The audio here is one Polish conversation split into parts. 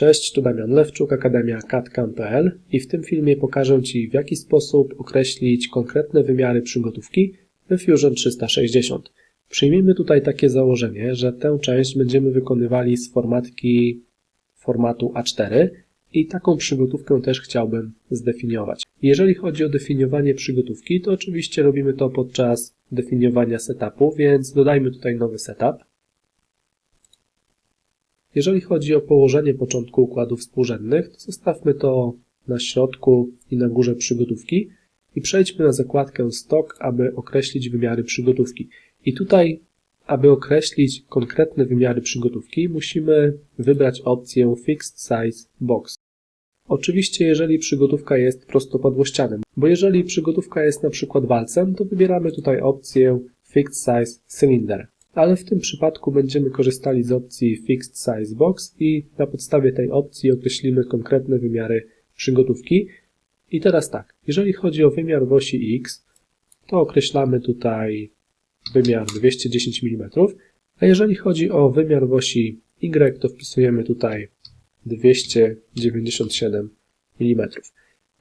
Cześć, tu Damian Lewczuk, Akademia CAD.CAM.pl i w tym filmie pokażę Ci w jaki sposób określić konkretne wymiary przygotówki we Fusion 360. Przyjmijmy tutaj takie założenie, że tę część będziemy wykonywali z formatki formatu A4 i taką przygotówkę też chciałbym zdefiniować. Jeżeli chodzi o definiowanie przygotówki, to oczywiście robimy to podczas definiowania setupu, więc dodajmy tutaj nowy setup. Jeżeli chodzi o położenie początku układów współrzędnych, to zostawmy to na środku i na górze przygotówki i przejdźmy na zakładkę Stock, aby określić wymiary przygotówki. I tutaj, aby określić konkretne wymiary przygotówki, musimy wybrać opcję Fixed Size Box. Oczywiście, jeżeli przygotówka jest prostopadłościanem, bo jeżeli przygotówka jest na przykład walcem, to wybieramy tutaj opcję Fixed Size Cylinder ale w tym przypadku będziemy korzystali z opcji Fixed Size Box i na podstawie tej opcji określimy konkretne wymiary przygotówki. I teraz tak, jeżeli chodzi o wymiar w osi X, to określamy tutaj wymiar 210 mm, a jeżeli chodzi o wymiar w osi Y, to wpisujemy tutaj 297 mm.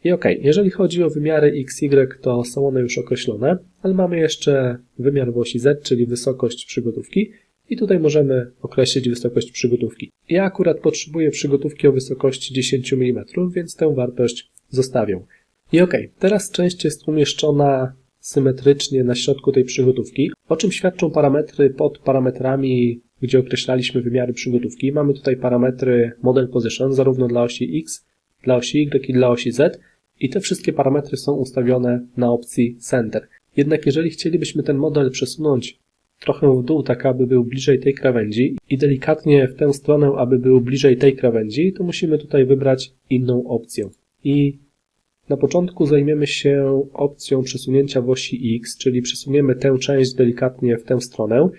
I ok, jeżeli chodzi o wymiary x, y, to są one już określone, ale mamy jeszcze wymiar w osi z, czyli wysokość przygotówki i tutaj możemy określić wysokość przygotówki. Ja akurat potrzebuję przygotówki o wysokości 10 mm, więc tę wartość zostawię. I ok, teraz część jest umieszczona symetrycznie na środku tej przygotówki, o czym świadczą parametry pod parametrami, gdzie określaliśmy wymiary przygotówki. Mamy tutaj parametry model position, zarówno dla osi x, dla osi y i dla osi z, i te wszystkie parametry są ustawione na opcji Center. Jednak jeżeli chcielibyśmy ten model przesunąć trochę w dół, tak aby był bliżej tej krawędzi i delikatnie w tę stronę, aby był bliżej tej krawędzi, to musimy tutaj wybrać inną opcję. I na początku zajmiemy się opcją przesunięcia w osi X, czyli przesuniemy tę część delikatnie w tę stronę.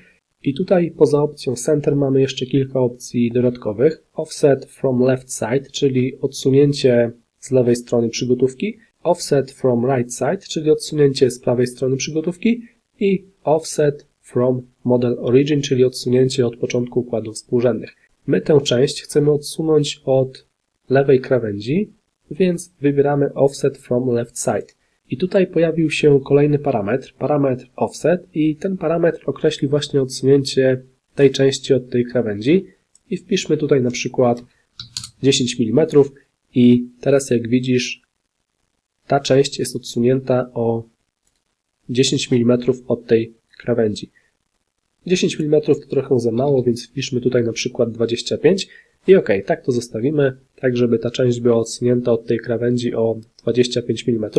I tutaj poza opcją Center mamy jeszcze kilka opcji dodatkowych. Offset from left side, czyli odsunięcie z lewej strony przygotówki, offset from right side, czyli odsunięcie z prawej strony przygotówki i offset from model origin, czyli odsunięcie od początku układów współrzędnych. My tę część chcemy odsunąć od lewej krawędzi, więc wybieramy offset from left side. I tutaj pojawił się kolejny parametr, parametr offset i ten parametr określi właśnie odsunięcie tej części od tej krawędzi i wpiszmy tutaj na przykład 10 mm i teraz jak widzisz, ta część jest odsunięta o 10 mm od tej krawędzi. 10 mm to trochę za mało, więc wpiszmy tutaj na przykład 25 i ok, tak to zostawimy, tak żeby ta część była odsunięta od tej krawędzi o 25 mm.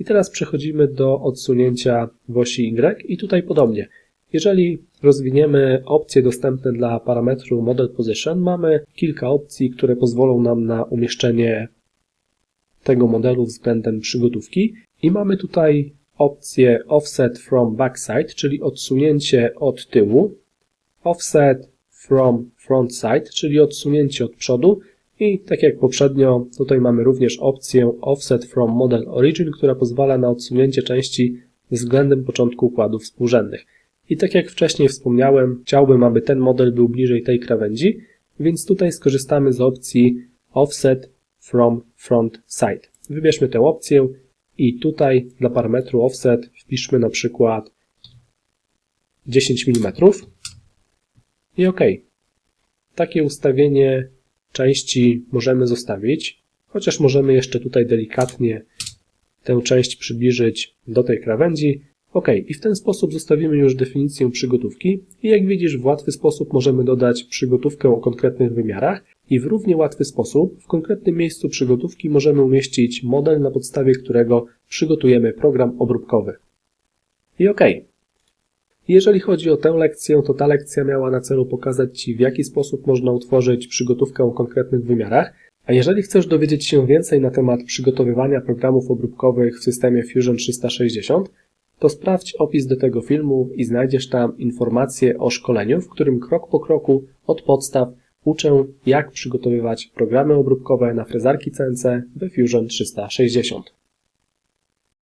I teraz przechodzimy do odsunięcia w osi Y i tutaj podobnie. Jeżeli rozwiniemy opcje dostępne dla parametru Model Position, mamy kilka opcji, które pozwolą nam na umieszczenie tego modelu względem przygotówki. I mamy tutaj opcję Offset from Backside, czyli odsunięcie od tyłu, Offset from Front Side, czyli odsunięcie od przodu. I tak jak poprzednio, tutaj mamy również opcję Offset from Model Origin, która pozwala na odsunięcie części względem początku układów współrzędnych. I tak jak wcześniej wspomniałem, chciałbym, aby ten model był bliżej tej krawędzi, więc tutaj skorzystamy z opcji Offset from Front Side. Wybierzmy tę opcję i tutaj dla parametru Offset wpiszmy na przykład 10 mm i OK. Takie ustawienie części możemy zostawić, chociaż możemy jeszcze tutaj delikatnie tę część przybliżyć do tej krawędzi, Ok, i w ten sposób zostawimy już definicję przygotówki i jak widzisz w łatwy sposób możemy dodać przygotówkę o konkretnych wymiarach i w równie łatwy sposób w konkretnym miejscu przygotówki możemy umieścić model, na podstawie którego przygotujemy program obróbkowy. I ok. Jeżeli chodzi o tę lekcję, to ta lekcja miała na celu pokazać Ci w jaki sposób można utworzyć przygotówkę o konkretnych wymiarach, a jeżeli chcesz dowiedzieć się więcej na temat przygotowywania programów obróbkowych w systemie Fusion 360, to sprawdź opis do tego filmu i znajdziesz tam informacje o szkoleniu, w którym krok po kroku od podstaw uczę, jak przygotowywać programy obróbkowe na frezarki CNC we Fusion 360.